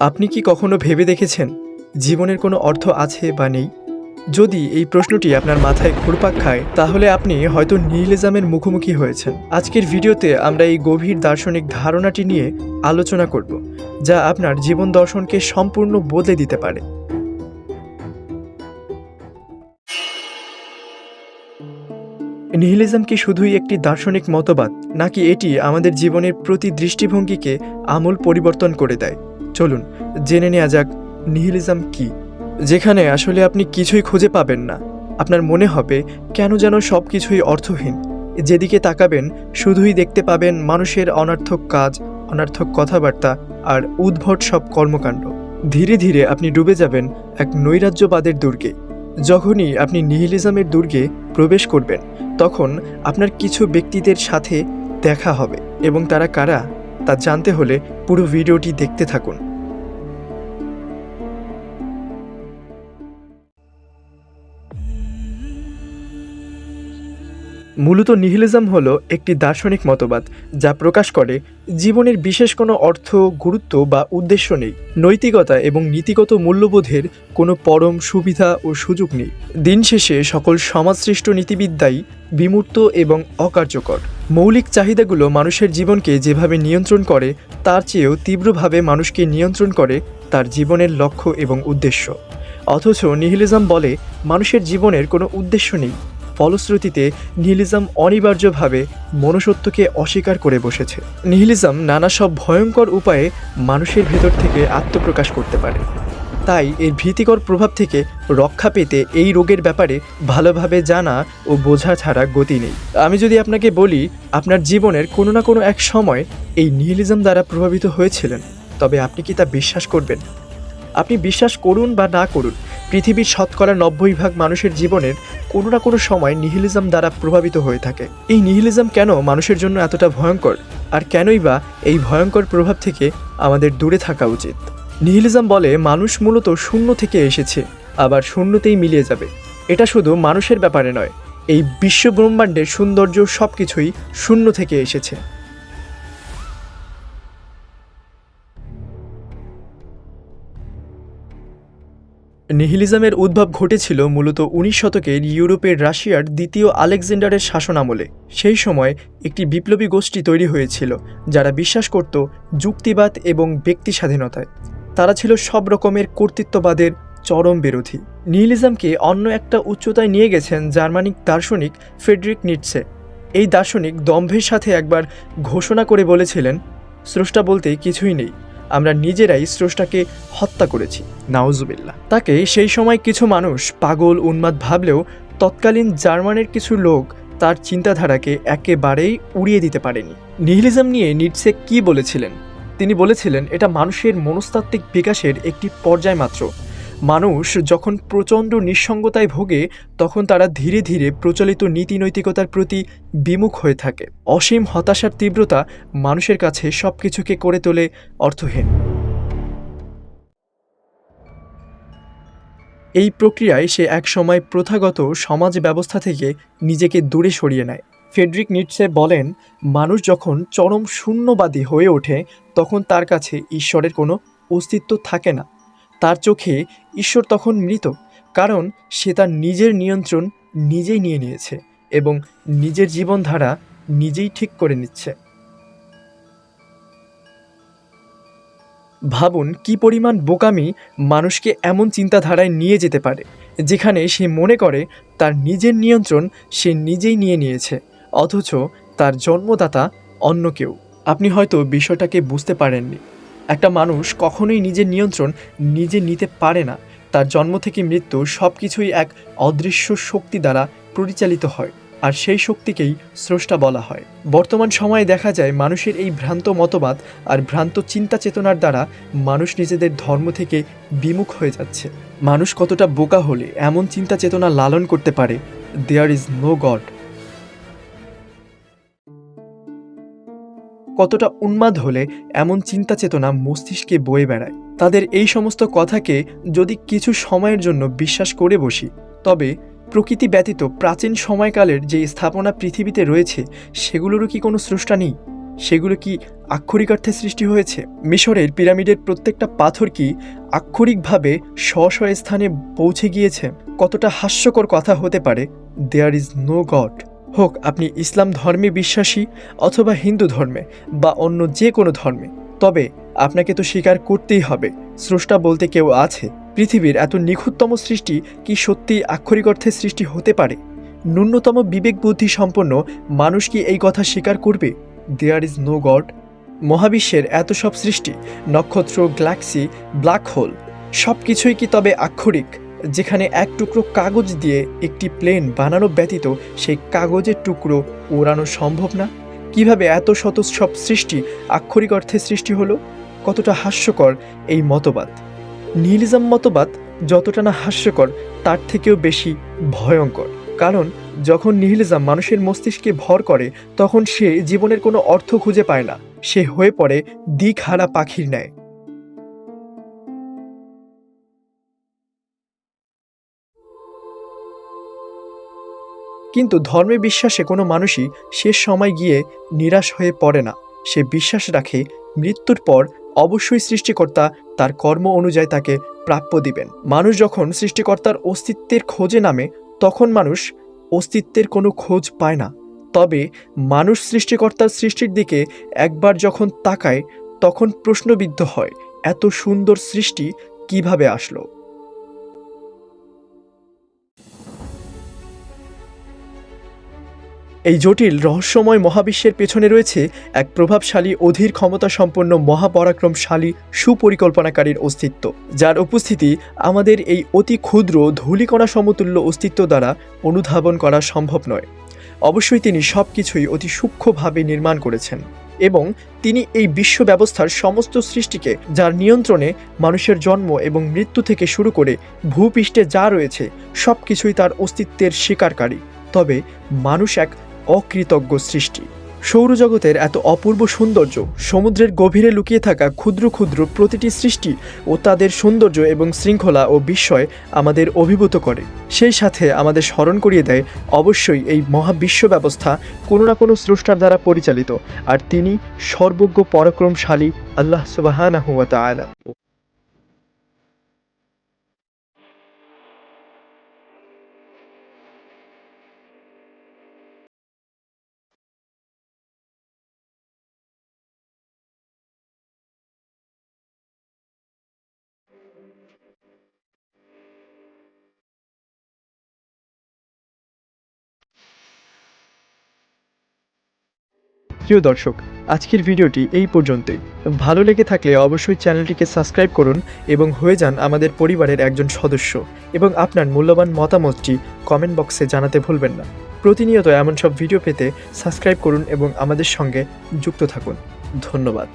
আপনি কি কখনো ভেবে দেখেছেন জীবনের কোনো অর্থ আছে বা নেই? যদি এই প্রশ্নটি আপনার মাথায় ঘুরপাক খায়, তাহলে আপনি হয়তো নিহিলিজমের মুখোমুখি হয়েছেন। আজকের ভিডিওতে আমরা এই গভীর দার্শনিক ধারণাটি নিয়ে আলোচনা করব, যা আপনার জীবন দর্শনকে সম্পূর্ণ বদলে দিতে পারে। নিহিলিজম কি শুধুই একটি দার্শনিক মতবাদ, নাকি এটি আমাদের জীবনের প্রতি দৃষ্টিভঙ্গিকে আমূল পরিবর্তন করে দেয়? চলুন, জেনে নেওয়া যাক নিহিলিজম কি, যেখানে আসলে আপনি কিছুই খুঁজে পাবেন না। আপনার মনে হবে, কেন যেন সব কিছুই অর্থহীন। যেদিকে তাকাবেন, শুধুই দেখতে পাবেন মানুষের অনার্থক কাজ, অনার্থক কথাবার্তা আর উদ্ভট সব কর্মকাণ্ড। ধীরে ধীরে আপনি ডুবে যাবেন এক নৈরাজ্যবাদের দুর্গে। যখনই আপনি নিহিলিজমের দুর্গে প্রবেশ করবেন, তখন আপনার কিছু ব্যক্তিদের সাথে দেখা হবে এবং তারা কারা, তা জানতে হলে পুরো ভিডিওটি দেখতে থাকুন। মূলত নিহিলিজম হলো একটি দার্শনিক মতবাদ, যা প্রকাশ করে জীবনের বিশেষ কোনো অর্থ, গুরুত্ব বা উদ্দেশ্য নেই। নৈতিকতা এবং নীতিগত মূল্যবোধের কোনো পরম সুবিধা ও সুযোগ নেই। দিন শেষে সকল সমাজসৃষ্ট নীতিবিদ্যাই বিমূর্ত এবং অকার্যকর। মৌলিক চাহিদাগুলো মানুষের জীবনকে যেভাবে নিয়ন্ত্রণ করে, তার চেয়েও তীব্রভাবে মানুষকে নিয়ন্ত্রণ করে তার জীবনের লক্ষ্য এবং উদ্দেশ্য। অথচ নিহিলিজম বলে, মানুষের জীবনের কোনো উদ্দেশ্য নেই। ফলশ্রুতিতে নিহিলিজম অনিবার্যভাবে মনুষ্যত্বকে অস্বীকার করে বসেছে। নিহিলিজম নানা সব ভয়ঙ্কর উপায়ে মানুষের ভেতর থেকে আত্মপ্রকাশ করতে পারে। তাই এর ভীতিকর প্রভাব থেকে রক্ষা পেতে এই রোগের ব্যাপারে ভালোভাবে জানা ও বোঝা ছাড়া গতি নেই। আমি যদি আপনাকে বলি, আপনার জীবনের কোনো না কোনো এক সময় এই নিহিলিজম দ্বারা প্রভাবিত হয়েছিলেন। তবে আপনি কি তা বিশ্বাস করবেন? আপনি বিশ্বাস করুন বা না করুন, পৃথিবীর শতকরা নব্বই ভাগ মানুষের জীবনের কোনো না কোনো সময় নিহিলিজম দ্বারা প্রভাবিত হয়ে থাকে। এই নিহিলিজম কেন মানুষের জন্য এতটা ভয়ঙ্কর? আর কেনই বা এই ভয়ঙ্কর প্রভাব থেকে আমাদের দূরে থাকা উচিত? নিহিলিজম বলে মানুষ মূলত শূন্য থেকে এসেছে, আবার শূন্যতেই মিলিয়ে যাবে। এটা শুধু মানুষের ব্যাপারে নয়, এই বিশ্ব ব্রহ্মাণ্ডের সৌন্দর্য সব কিছুই শূন্য থেকে এসেছে। নিহিলিজমের উদ্ভব ঘটেছিল মূলত উনিশ শতকের ইউরোপের রাশিয়ার দ্বিতীয় আলেকজান্ডারের শাসন আমলে সেই সময় একটি বিপ্লবী গোষ্ঠী তৈরি হয়েছিল, যারা বিশ্বাস করত যুক্তিবাদ এবং ব্যক্তি স্বাধীনতায় তারা ছিল সব রকমের কর্তৃত্ববাদের চরম বিরোধী। নিহিলিজমকে অন্য একটা উচ্চতায় নিয়ে গেছেন জার্মানিক দার্শনিক ফেডরিক নিটসে এই দার্শনিক দম্ভের সাথে একবার ঘোষণা করে বলেছিলেন, স্রষ্টা বলতে কিছুই নেই। আমরা নিজেরাই স্রষ্টাকে হত্যা করেছি। নাউজুবিল্লা তাকে সেই সময় কিছু মানুষ পাগল উন্মাদ ভাবলেও তৎকালীন জার্মানের কিছু লোক তার চিন্তাধারাকে একেবারেই উড়িয়ে দিতে পারেনি। নিহিলিজম নিয়ে নিটসে কি বলেছিলেন? তিনি বলেছিলেন এটা মানুষের মনস্তাত্ত্বিক বিকাশের একটি পর্যায় মাত্র মানুষ যখন প্রচণ্ড নিঃসঙ্গতায় ভোগে, তখন তারা ধীরে ধীরে প্রচলিত নীতি নৈতিকতার প্রতি বিমুখ হয়ে থাকে। অসীম হতাশার তীব্রতা মানুষের কাছে সব কিছুকে করে তোলে অর্থহীন। এই প্রক্রিয়ায় সে একসময় প্রথাগত সমাজ ব্যবস্থা থেকে নিজেকে দূরে সরিয়ে নেয়। ফেডরিক নিটসে বলেন, মানুষ যখন চরম শূন্যবাদী হয়ে ওঠে, তখন তার কাছে ঈশ্বরের কোনো অস্তিত্ব থাকে না। তার চোখে ঈশ্বর তখন মৃত, কারণ সে তার নিজের নিয়ন্ত্রণ নিজেই নিয়ে নিয়েছে এবং নিজের জীবনধারা নিজেই ঠিক করে নিচ্ছে। ভাবুন কি পরিমাণ বোকামি মানুষকে এমন চিন্তাধারায় নিয়ে যেতে পারে, যেখানে সে মনে করে তার নিজের নিয়ন্ত্রণ সে নিজেই নিয়ে নিয়েছে, অথচ তার জন্মদাতা অন্য কেউ। আপনি হয়তো বিষয়টাকে বুঝতে পারেননি। একটা মানুষ কখনোই নিজের নিয়ন্ত্রণ নিজে নিতে পারে না। তার জন্ম থেকে মৃত্যু সব কিছুই এক অদৃশ্য শক্তি দ্বারা পরিচালিত হয়, আর সেই শক্তিকেই স্রষ্টা বলা হয়। বর্তমান সময়ে দেখা যায় মানুষের এই ভ্রান্ত মতবাদ আর ভ্রান্ত চিন্তা চেতনার দ্বারা মানুষ নিজেদের ধর্ম থেকে বিমুখ হয়ে যাচ্ছে। মানুষ কতটা বোকা হলে এমন চিন্তা চেতনা লালন করতে পারে? দেয়ার ইজ নো গড কতটা উন্মাদ হলে এমন চিন্তা চেতনা মস্তিষ্কে বয়ে বেড়ায়। তাদের এই সমস্ত কথাকে যদি কিছু সময়ের জন্য বিশ্বাস করে বসি, তবে প্রকৃতি ব্যতীত প্রাচীন সময়কালের যে স্থাপনা পৃথিবীতে রয়েছে, সেগুলোরও কি কোনো স্রষ্টা নেই? সেগুলো কি আক্ষরিক অর্থে সৃষ্টি হয়েছে? মিশরের পিরামিডের প্রত্যেকটা পাথর কি আক্ষরিকভাবে স্ব স্থানে পৌঁছে গিয়েছে? কতটা হাস্যকর কথা হতে পারে? দেয়ার ইজ নো গড হোক, আপনি ইসলাম ধর্মে বিশ্বাসী অথবা হিন্দু ধর্মে বা অন্য যে কোনো ধর্মে, তবে আপনাকে তো স্বীকার করতেই হবে। স্রষ্টা বলতে কেউ আছে। পৃথিবীর এত নিখুঁততম সৃষ্টি কি সত্যি আক্ষরিক অর্থে সৃষ্টি হতে পারে? ন্যূনতম বিবেক বুদ্ধি সম্পন্ন মানুষ কি এই কথা স্বীকার করবে? দেয়ার ইজ নো গড মহাবিশ্বের এত সব সৃষ্টি, নক্ষত্র, গ্যালাক্সি ব্ল্যাক হোল সব কিছুই কি তবে আক্ষরিক? যেখানে এক টুকরো কাগজ দিয়ে একটি প্লেন বানানো ব্যতীত সেই কাগজের টুকরো ওড়ানো সম্ভব না। কীভাবে এত শত সব সৃষ্টি, আক্ষরিক অর্থে সৃষ্টি হলো? কতটা হাস্যকর এই মতবাদ। নিহিলিজম মতবাদ যতটা না হাস্যকর, তার থেকেও বেশি ভয়ঙ্কর। কারণ, যখন নিহিলিজম মানুষের মস্তিষ্কে ভর করে, তখন সে জীবনের কোনো অর্থ খুঁজে পায় না। সে হয়ে পড়ে দিকহারা পাখির ন্যায়। কিন্তু ধর্মে বিশ্বাসে কোনো মানুষই শেষ সময় গিয়ে নিরাশ হয়ে পড়ে না। সে বিশ্বাস রাখে মৃত্যুর পর অবশ্যই সৃষ্টিকর্তা তার কর্ম অনুযায়ী তাকে প্রাপ্য দিবেন। মানুষ যখন সৃষ্টিকর্তার অস্তিত্বের খোঁজে নামে, তখন মানুষ অস্তিত্বের কোনো খোঁজ পায় না। তবে মানুষ সৃষ্টিকর্তার সৃষ্টির দিকে একবার যখন তাকায়, তখন প্রশ্নবিদ্ধ হয়, এত সুন্দর সৃষ্টি কীভাবে আসলো? এই জটিল রহস্যময় মহাবিশ্বের পেছনে রয়েছে এক প্রভাবশালী, অধীর ক্ষমতা সম্পন্ন মহাপরাক্রমশালী, সুপরিকল্পনাকারীর অস্তিত্ব। যার উপস্থিতি আমাদের এই অতি ক্ষুদ্র, ধূলিকণা সমতুল্য অস্তিত্ব দ্বারা অনুধাবন করা সম্ভব নয়। অবশ্যই তিনি সব কিছুই অতি সূক্ষ্মভাবে নির্মাণ করেছেন এবং তিনি এই বিশ্ব ব্যবস্থার সমস্ত সৃষ্টিকে, যার নিয়ন্ত্রণে মানুষের জন্ম এবং মৃত্যু থেকে শুরু করে ভূপৃষ্ঠে যা রয়েছে সব কিছুই তার অস্তিত্বের স্বীকারকারী তবে মানুষ এক অকৃতজ্ঞ সৃষ্টি। সৌরজগতের এত অপূর্ব সৌন্দর্য সমুদ্রের গভীরে লুকিয়ে থাকা ক্ষুদ্র ক্ষুদ্র প্রতিটি সৃষ্টি ও তাদের সৌন্দর্য এবং শৃঙ্খলা ও বিস্ময় আমাদের অভিভূত করে। সেই সাথে আমাদের স্মরণ করিয়ে দেয়, অবশ্যই এই মহাবিশ্ব ব্যবস্থা কোনো না কোনো স্রষ্টার দ্বারা পরিচালিত, আর তিনি সর্বজ্ঞ পরাক্রমশালী আল্লাহ তাআলা। প্রিয় দর্শক, আজকের ভিডিওটি এই পর্যন্তই। ভালো লেগে থাকলে অবশ্যই চ্যানেলটিকে সাবস্ক্রাইব করুন এবং হয়ে যান আমাদের পরিবারের একজন সদস্য এবং আপনার মূল্যবান মতামতটি কমেন্ট বক্সে জানাতে ভুলবেন না। প্রতিনিয়ত এমন সব ভিডিও পেতে সাবস্ক্রাইব করুন এবং আমাদের সঙ্গে যুক্ত থাকুন। ধন্যবাদ।